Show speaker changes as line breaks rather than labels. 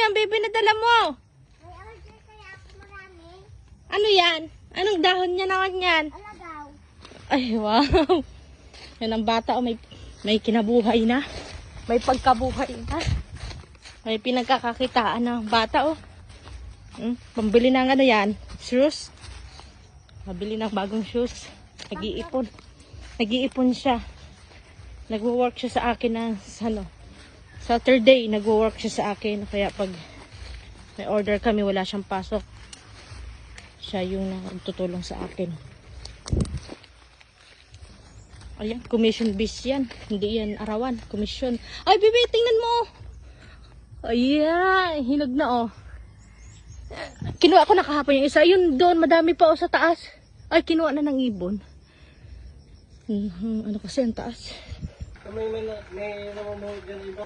yan, baby, na dala mo?
May order kaya ako marami.
Ano yan? Anong dahon niya naman yan?
Alagaw.
Ay, wow. Yan ang bata, oh, may, may kinabuhay na. May pagkabuhay na. May pinagkakakitaan ng bata, oh. Hmm, pambili ng ano yan? Shoes? Pabili ng bagong shoes. Nag-iipon. Nag-iipon siya. Nagwo-work siya sa akin ng ano, Saturday, nagwo-work siya sa akin. Kaya pag may order kami, wala siyang pasok. Siya yung nagtutulong sa akin. Ayan, commission base yan. Hindi yan arawan. Commission. Ay, bibi, tingnan mo. Ayan, hinog na oh. Kinuha ko na kahapon yung isa. Yun doon, madami pa oh sa taas. Ay, kinuha na ng ibon. Mhm, ano kasi ang taas?
May may may namamahod dyan iba.